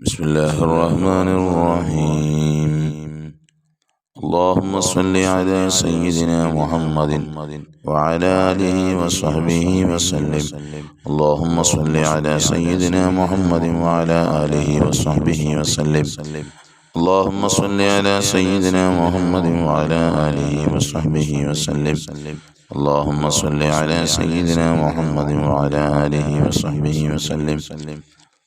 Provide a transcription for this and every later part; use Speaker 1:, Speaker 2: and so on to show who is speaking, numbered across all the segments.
Speaker 1: بسم الله الرحمن الرحيم اللهم صل على سيدنا محمد وعلى آله وصحبه وسلم اللهم صل على سيدنا محمد وعلى آله وصحبه وسلم اللهم صل على سيدنا محمد وعلى آله وصحبه وسلم اللهم صل على سيدنا محمد وعلى آله وصحبه وسلم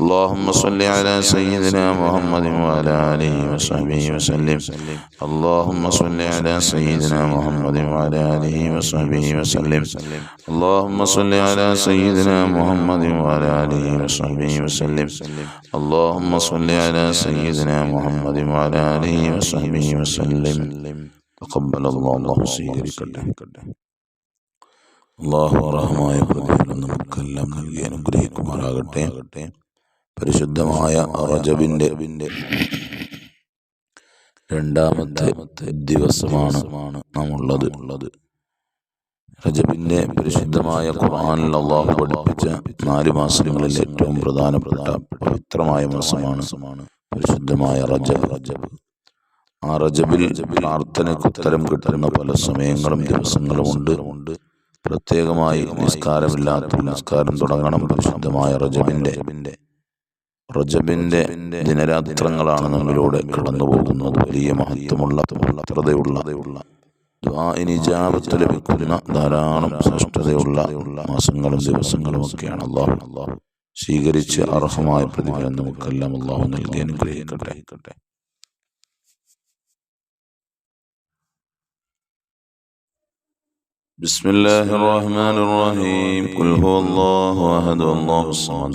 Speaker 1: اللهم صل على سيدنا محمد وعلى آله وصحبه وسلم اللهم صل على سيدنا محمد وعلى آله وصحبه وسلم اللهم صل على سيدنا محمد وعلى آله وصحبه وسلم اللهم صل على سيدنا محمد وعلى آله وصحبه وسلم تقبل الله الله സ്വീകരിക്കട്ടെ അള്ളാഹു അർഹമായ പ്രതിഫലം നമുക്കെല്ലാം നൽകി അനുഗ്രഹിക്കുമാറാകട്ടെ പരിശുദ്ധമായ റജബിന്റെ രണ്ടാമത്തെ ദിവസമാണ് നാം ഉള്ളത് റജബിന്റെ പരിശുദ്ധമായ ഖുർആാനിൽ അള്ളാഹു പഠിപ്പിച്ച നാല് മാസങ്ങളിൽ ഏറ്റവും പ്രധാനപ്പെട്ട പവിത്രമായ മാസമാണ് പരിശുദ്ധമായ റജബ് റജബ്. ആ റജബിൽ പ്രാർത്ഥനയ്ക്ക് ഉത്തരം കിട്ടുന്ന പല സമയങ്ങളും ദിവസങ്ങളും ഉണ്ട്. പ്രത്യേകമായി നിസ്കാരമില്ലാത്ത നിസ്കാരം തുടങ്ങണം പരിശുദ്ധമായ റജബിന്റെ. റജബിന്റെ ദിനരാത്രങ്ങളാണ് നമ്മിലൂടെ കടന്നു പോകുന്നത് വലിയ മഹത്വമുള്ള പവിത്രതയുള്ള ഇനിജാപത്ത് ലഭിക്കുന്ന ധാരാളം ശ്രേഷ്ഠതയുള്ള മാസങ്ങളും ദിവസങ്ങളും ഒക്കെയാണ് അള്ളാഹു അള്ളാഹു സ്വീകരിച്ച് അർഹമായ പ്രതിഫലം നമുക്കെല്ലാം അള്ളാഹു നൽകി അനുഗ്രഹിക്കട്ടെ بسم الله الرحمن الرحيم قل هو الله أحد الله الصمد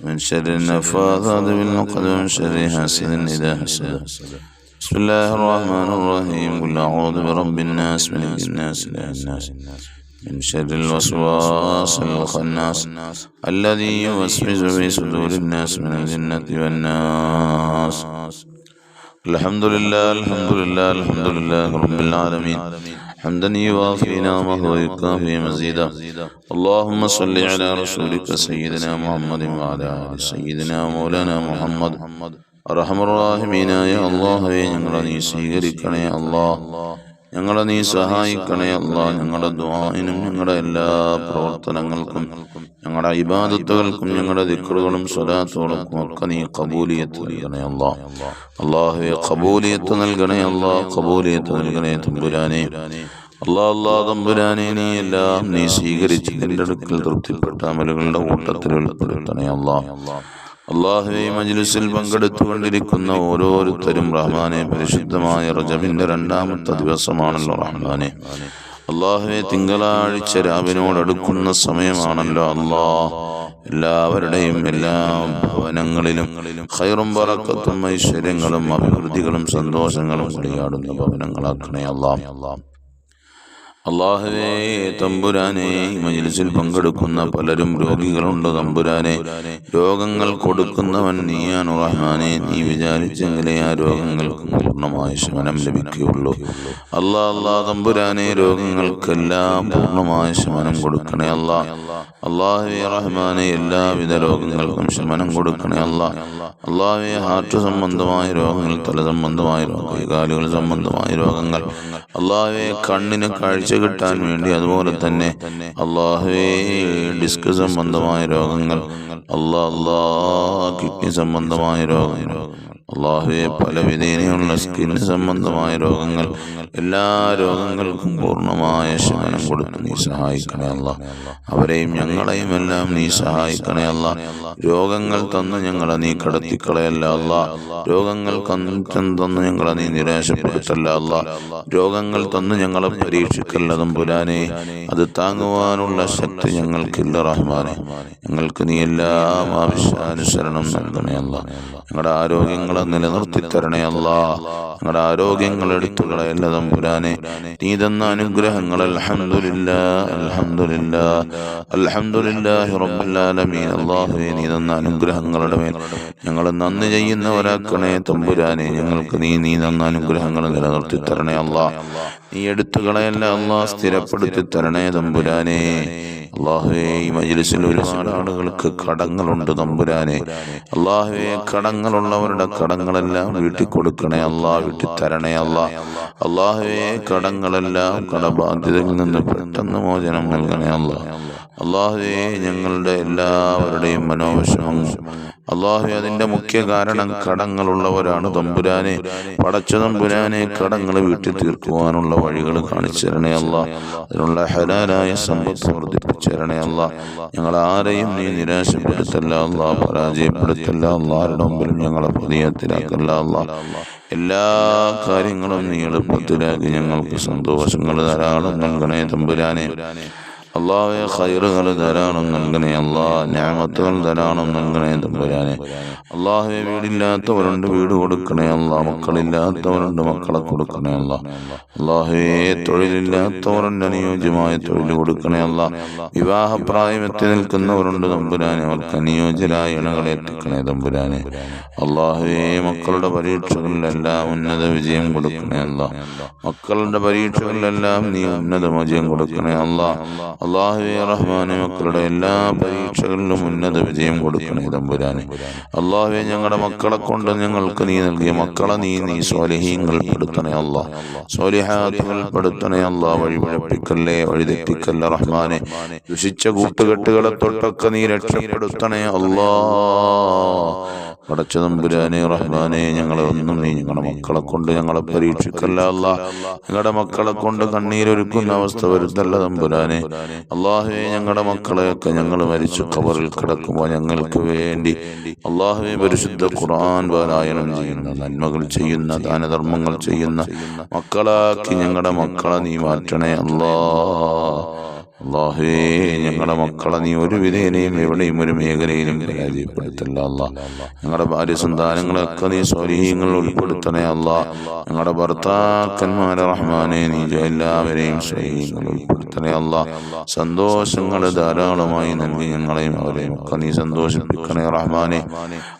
Speaker 1: من شر النفاثات بالعقد ومن شر حاسد إذا حسد. بسم الله الرحمن الرحيم. قل أعوذ برب الناس من الناس إله الناس. من شر الوسواس الخناس الذي يوسوس في صدور الناس من الجنة والناس. الحمد لله الحمد لله الحمد لله رب العالمين. حمدا يوافي نعمه ويكافي مزيدا اللهم صل على رسولك سيدنا محمد وعلى آل سيدنا مولانا محمد അറഹമ റാഹിമീനായ അള്ളാഹുവെ ഞങ്ങളെ നീ സ്വീകരിക്കണേ അള്ളാഹ് ഞങ്ങളെ നീ സഹായിക്കണേ അല്ല ഞങ്ങളുടെ ദ്വാനും ഞങ്ങളുടെ എല്ലാ പ്രവർത്തനങ്ങൾക്കും ഞങ്ങളുടെ ഇബാദത്തുകൾക്കും ഞങ്ങളുടെ ദിക്കറുകളും സ്വലാത്തുകൾക്കും ഒക്കെ നീ കബൂലിയത്ത് നൽകണേ അല്ല അള്ളാഹുവെ കബൂലിയത്ത് നൽകണേ അല്ല കബൂലിയത്ത് നൽകണേ തുമ്പുരാനെ. അല്ലാ അല്ലാ തമ്പുരാനെ നീ എല്ലാം നീ സ്വീകരിച്ച് നിന്റെ അടുക്കൽ തൃപ്തിപ്പെട്ട അമലുകളുടെ കൂട്ടത്തിൽ ഉൾപ്പെടുത്തണേ അല്ലാ അള്ളാഹുവെ മജ്ലിസിൽ പങ്കെടുത്തുകൊണ്ടിരിക്കുന്ന ഓരോരുത്തരും റഹ്മാനെ പരിശുദ്ധമായ റജബിന്റെ രണ്ടാമത്തെ ദിവസമാണല്ലോ റഹ്മാനെ. അള്ളാഹുവെ തിങ്കളാഴ്ച രാവിനോടടുക്കുന്ന സമയമാണല്ലോ അള്ളാഹ് എല്ലാവരുടെയും എല്ലാ ഭവനങ്ങളിലും ഹൈറും പറക്കത്തും ഐശ്വര്യങ്ങളും അഭിവൃദ്ധികളും സന്തോഷങ്ങളും കളിയാടുന്ന ഭവനങ്ങളാക്കണേ അല്ലാം അള്ളാഹുവേ തമ്പുരാനെ മജിലിസിൽ പങ്കെടുക്കുന്ന പലരും രോഗികളുണ്ട് തമ്പുരാനെ. രോഗങ്ങൾ കൊടുക്കുന്നവൻ നീയാണ് റഹ്മാനെ. നീ വിചാരിച്ചെങ്കിലേ ആ രോഗങ്ങൾക്ക് പൂർണമായ ശമനം ലഭിക്കുകയുള്ളൂ. അല്ലാ അല്ലാ തമ്പുരാനെ രോഗങ്ങൾക്കെല്ലാം പൂർണമായ ശമനം കൊടുക്കണേ അല്ലാ അള്ളാഹുവെ റഹ്മാനെ എല്ലാവിധ രോഗങ്ങൾക്കും ശമനം കൊടുക്കണേ അല്ലാ അള്ളാഹുവെ ഹാർട്ട് സംബന്ധമായ രോഗങ്ങൾ തല സംബന്ധമായ രോഗങ്ങൾ കാലുകൾ സംബന്ധമായ രോഗങ്ങൾ. അള്ളാഹുവെ കണ്ണിന് കാഴ്ച കിട്ടാൻ വേണ്ടി അതുപോലെ തന്നെ അള്ളാഹുവെ ഡിസ്ക് സംബന്ധമായ രോഗങ്ങൾ. അള്ളാഹ് അല്ലാ കിഡ്നി സംബന്ധമായ രോഗങ്ങൾ. അള്ളാഹുവെ പല വിധേനയുള്ള സ്കിന് സംബന്ധമായ രോഗങ്ങൾ എല്ലാ രോഗങ്ങൾക്കും പൂർണമായ ശമനം കൊടുത്ത് നീ സഹായിക്കണേ അല്ല. അവരെയും ഞങ്ങളെയും എല്ലാം നീ സഹായിക്കണേ അല്ല. രോഗങ്ങൾ തന്ന് ഞങ്ങളെ നീ കടത്തിക്കളയല്ല അല്ല രോഗങ്ങൾ കന്തം തന്ന് ഞങ്ങളെ നീ നിരാശപ്പെടുത്തല്ല അല്ല. രോഗങ്ങൾ തന്ന് ഞങ്ങളെ പരീക്ഷിക്കല്ലതും പുരാനെ. അത് താങ്ങുവാനുള്ള ശക്തി ഞങ്ങൾക്കില്ല റഹ്മാനെ. ഞങ്ങൾക്ക് നീ എല്ലാം ആവശ്യാനുസരണം നൽകണേ അല്ല. ഞങ്ങളുടെ ആരോഗ്യങ്ങളെ നിലനിർത്തി തരണേ ഞങ്ങളുടെ ആരോഗ്യങ്ങൾ എടുത്തു കളയല്ല തമ്പുരാനെ നീ തന്ന അനുഗ്രഹങ്ങൾ അനുഗ്രഹങ്ങളുടെ മേൽ ഞങ്ങൾ നന്ദി ചെയ്യുന്നവരാക്കണേ തമ്പുരാനെ. ഞങ്ങൾക്ക് നീ നീ തന്ന അനുഗ്രഹങ്ങൾ നിലനിർത്തി തരണേ അല്ലാ. നീ എടുത്തു കളയല്ല അല്ലാ സ്ഥിരപ്പെടുത്തി തരണേ തമ്പുരാനെ. അള്ളാഹുവേ ഈ മജിലിസിൽ ഒരുപാട് ആളുകൾക്ക് കടങ്ങളുണ്ട് തമ്പുരാനെ. അള്ളാഹുവേ കടങ്ങളുള്ളവരുടെ കടങ്ങളെല്ലാം വീട്ടിൽ കൊടുക്കണേ അല്ലാ വീട്ടിൽ തരണേ അല്ലാ. അള്ളാഹുവേ കടങ്ങളെല്ലാം കടബാധ്യതകളിൽ നിന്ന് പെട്ടെന്ന് മോചനം നൽകണേ അല്ലാ. അള്ളാഹുവേ ഞങ്ങളുടെ എല്ലാവരുടെയും മനോവിഷമം അള്ളാഹു അതിന്റെ മുഖ്യ കാരണം കടങ്ങളുള്ളവരാണ് തമ്പുരാനെ. പടച്ച തമ്പുരാനെ കടങ്ങൾ വീട്ടിൽ തീർക്കുവാനുള്ള വഴികൾ കാണിച്ചു തരണേ അല്ല അതിനുള്ള ഹലാലായ സമ്പത്ത് വർദ്ധിപ്പിച്ചരണേ അല്ല ഞങ്ങൾ ആരെയും നീ നിരാശപ്പെടുത്തല്ല അല്ല പരാജയപ്പെടുത്തല്ല അല്ലാരുടെ മുമ്പിലും ഞങ്ങളെ പ്രതിയത്തിലാക്കല്ല അല്ല എല്ലാ കാര്യങ്ങളും നീ എളുപ്പത്തിലാക്കി ഞങ്ങൾക്ക് സന്തോഷങ്ങൾ ധാരാളം നൽകണേ തമ്പുരാനെ. അള്ളാഹെ ഖൈറുകൾ ധാരാളം നൽകണേ. അള്ളാ ഞാമത്തുകൾ ധാരാളം നൽകണേ തമ്പുരാനെ അള്ളാഹുവെ വീടില്ലാത്തവരുണ്ട് വീട് കൊടുക്കണേ. അള്ളാഹ് മക്കളില്ലാത്തവരുണ്ട് മക്കളെ കൊടുക്കണേ. അല്ല അള്ളാഹുവെ തൊഴിലില്ലാത്തവരുണ്ട് അനുയോജ്യമായ തൊഴിൽ കൊടുക്കണേ. അല്ല വിവാഹപ്രായം എത്തി നിൽക്കുന്നവരുണ്ട് തമ്പുരാനെ. അവർക്ക് അനുയോജ്യരായ ഇണകളെ എത്തിക്കണേ തമ്പുരാനെ. അള്ളാഹുവെ മക്കളുടെ പരീക്ഷകളിലെല്ലാം ഉന്നത വിജയം കൊടുക്കണേ. അല്ല മക്കളുടെ പരീക്ഷകളിലെല്ലാം നീ ഉന്നത വിജയം കൊടുക്കണേ. അല്ല അള്ളാഹുവെ റഹ്മാനെ മക്കളുടെ എല്ലാ പരീക്ഷകളിലും ഉന്നത വിജയം കൊടുക്കണേ തമ്പുരാനെ. അള്ളാഹുവെ ഞങ്ങളുടെ മക്കളെ കൊണ്ട് ഞങ്ങൾക്ക് നീ നൽകിയ മക്കളെ നീ നീ സ്വാലിഹീങ്ങൾ പെടുത്തണേ അല്ല സ്വാലിഹാത്തുകൾ പെടുത്തണേ അല്ല വഴി പിഴപ്പിക്കല്ലേ വഴി തെറ്റിക്കല്ല റഹ്മാനെ. ദുഷിച്ച കൂട്ടുകെട്ടുകളെ തൊട്ടൊക്കെ നീ രക്ഷപ്പെടുത്തണേ അല്ലാ പടച്ച തമ്പുരാനെ റഹ്മാനെ ഞങ്ങളെ ഒന്നും നീ ഞങ്ങളുടെ മക്കളെ കൊണ്ട് ഞങ്ങളെ പരീക്ഷിക്കല്ല അല്ല ഞങ്ങളുടെ മക്കളെ കൊണ്ട് കണ്ണീരൊരുക്കുന്ന അവസ്ഥ വരുത്തല്ല തമ്പുരാനെ. അള്ളാഹുവെ ഞങ്ങളുടെ മക്കളെയൊക്കെ ഞങ്ങൾ മരിച്ചു കവറിൽ കിടക്കുമ്പോൾ ഞങ്ങൾക്ക് വേണ്ടി. അള്ളാഹുവെ പരിശുദ്ധ ഖുർആൻ പാരായണം ചെയ്യുന്ന നന്മകൾ ചെയ്യുന്ന ദാനധർമ്മങ്ങൾ ചെയ്യുന്ന മക്കളാക്കി ഞങ്ങളുടെ മക്കളെ നീ മാറ്റണേ അല്ലാ. അള്ളാഹുവേ ഞങ്ങളുടെ മക്കളെ നീ ഒരു വിധേനയും എവിടെയും ഒരു മേഖലയിലും പരാജയപ്പെടുത്തല്ല അല്ല ഞങ്ങളുടെ ഭാര്യ സന്താനങ്ങളൊക്കെ നീ സ്വരീഹങ്ങൾ ഉൾപ്പെടുത്തണേ അല്ല ഞങ്ങളുടെ ഭർത്താക്കന്മാരെ റഹ്മാനെ നീ എല്ലാവരെയും സ്വരീഹങ്ങൾ ഉൾപ്പെടുത്തണേ അല്ല സന്തോഷങ്ങൾ ധാരാളമായി നൽകി ഞങ്ങളെയും അവരെയും ഒക്കെ നീ സന്തോഷിപ്പിക്കണേ റഹ്മാനെ.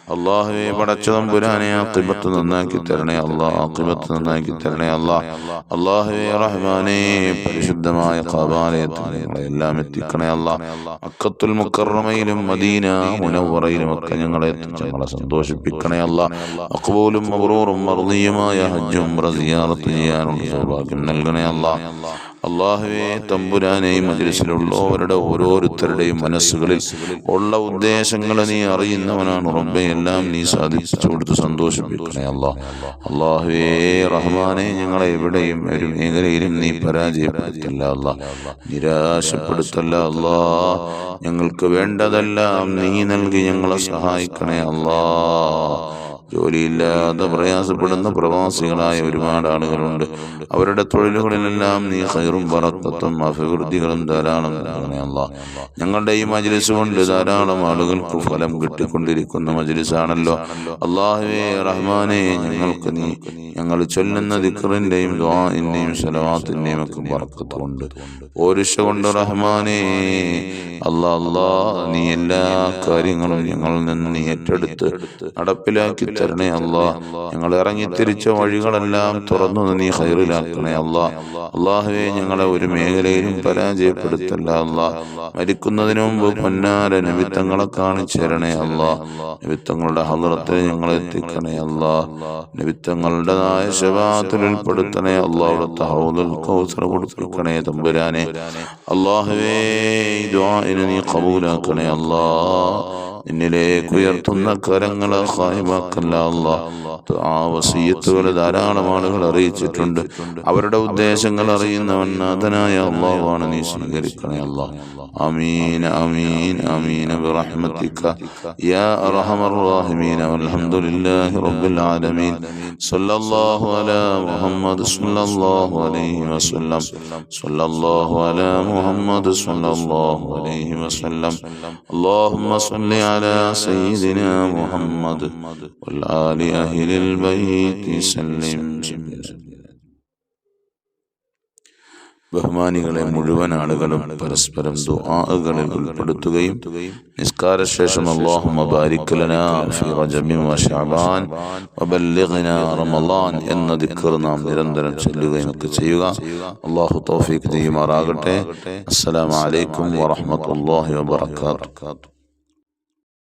Speaker 1: അള്ളാഹുവെ പടച്ചതം പുരാനെ ആക്കിബത്ത് നന്നാക്കി തരണേ അള്ളാഹ് ആക്കിബത്ത് നന്നാക്കി തരണേ അള്ളാഹ്. അള്ളാഹുവെ റഹ്മാനെ പരിശുദ്ധമായ ഖബാലയത്തിൽ ഞങ്ങളെ എല്ലാം എത്തിക്കണേ അള്ളാഹ്. അക്കത്തുൽ മുക്കറമയിലും മദീന മുനവറയിലും ഒക്കെ ഞങ്ങളെ ഞങ്ങളെ സന്തോഷിപ്പിക്കണേ അള്ളാഹ്. മഖബൂലും മബ്രൂറും മർദിയുമായ ഹജ്ജും റസിയാറത്ത് ചെയ്യാനുള്ള സൗഭാഗ്യം നൽകണേ അല്ലാ അള്ളാഹുവെ തമ്പുരാനെയും മജിലിസിലുള്ളവരുടെ ഓരോരുത്തരുടെയും മനസ്സുകളിൽ ഉള്ള ഉദ്ദേശങ്ങളെ നീ അറിയുന്നവനാണ് റബ്ബെ. എല്ലാം നീ സാധിച്ചു കൊടുത്ത് സന്തോഷിപ്പിക്കണേ അല്ലാ അള്ളാഹുവേ റഹ്മാനെ ഞങ്ങളെ എവിടെയും ഒരു മേഖലയിലും നീ പരാജയപ്പെടുത്തല്ല അല്ല നിരാശപ്പെടുത്തല്ല അല്ലാ ഞങ്ങൾക്ക് വേണ്ടതെല്ലാം നീ നൽകി ഞങ്ങളെ സഹായിക്കണേ അല്ലാ ജോലിയില്ലാതെ പ്രയാസപ്പെടുന്ന പ്രവാസികളായ ഒരുപാട് ആളുകളുണ്ട്. അവരുടെ തൊഴിലുകളിലെല്ലാം നീ ഹൈറും വറത്തത്വം അഭിവൃദ്ധികളും ധാരാളം അല്ലാ ഞങ്ങളുടെ ഈ മജ്ലിസ് കൊണ്ട് ധാരാളം ആളുകൾക്ക് ഫലം കിട്ടിക്കൊണ്ടിരിക്കുന്ന മജ്ലിസാണല്ലോ. അള്ളാഹുവേ റഹ്മാനെ ഞങ്ങൾക്ക് നീ ഞങ്ങൾ ചൊല്ലുന്ന ദിക്റിന്റെയും ദ്വാന്റെയും സലവാത്തിന്റെയും ഒക്കെ വറക്കത്തുകൊണ്ട് ഓരിഷ കൊണ്ട് റഹ്മാനെ അല്ലാ അല്ലാ നീ എല്ലാ കാര്യങ്ങളും ഞങ്ങളിൽ നിന്ന് നീ ഏറ്റെടുത്ത് നടപ്പിലാക്കി തരണേ അല്ലാ. ഞങ്ങൾ ഇറങ്ങി തിരിച്ച വഴികളെല്ലാം തുറന്നു നീ ഹൈറിലാക്കണേ അല്ലാ. അള്ളാഹുവെ ഞങ്ങളെ ഒരു മേഖലയിലും പരാജയപ്പെടുത്തല്ല അല്ലാ. മരിക്കുന്നതിന് മുമ്പ് പൊന്നാര നിമിത്തങ്ങളെ കാണിച്ചു തരണേ അല്ലാ. നിമിത്തങ്ങളുടെ ഹലറത്തിൽ ഞങ്ങളെ എത്തിക്കണേ അല്ലാ. നിമിത്തങ്ങളുടേതായ ശബാത്തിൽ ഉൾപ്പെടുത്തണേ അള്ളാഹുടെ ഹൗദുൽ കൗസർ കൊടുത്തിരിക്കണേ തമ്പുരാനെ. അള്ളാഹുവേ ഈ ദുആഇനെ നീ കബൂലാക്കണേ അല്ലാ നിന്നിലേക്ക് ഉയർത്തുന്ന കരങ്ങളെ ഹായമാക്കല്ല അല്ലാ ആ വസീയത്തുകൾ ധാരാളം ആളുകൾ അറിയിച്ചിട്ടുണ്ട്. അവരുടെ ഉദ്ദേശങ്ങൾ അറിയുന്നവൻ നാഥനായ അള്ളാഹുവാണ് നീ സ്വീകരിക്കണേ അല്ലാ آمين آمين آمين برحمتك يا أرحم الراحمين والحمد لله رب العالمين صلى الله على محمد صلى الله عليه وسلم صلى الله على محمد صلى الله عليه وسلم اللهم صل على سيدنا محمد والآل أهل البيت سلم ബഹുമാനികളെ മുഴുവൻ ആളുകളും പരസ്പരം ദുആകളിൽ ഉൾപ്പെടുത്തുകയും നിസ്കാരശേഷം അല്ലാഹുമ്മ ബാരിക് ലനാ ഫീ റജബി വ ശഅബാൻ വബല്ലിഗ്നാ റമളാൻ എന്ന ദിക്ർ നാം നിരന്തരം ചൊല്ലുകയും ഒക്കെ ചെയ്യുക. അല്ലാഹു തൗഫീഖ് ചെയ്യുമാറാകട്ടെ അസ്സലാമു അലൈക്കും വ റഹ്മത്തുള്ളാഹി വ വബറകാതുഹു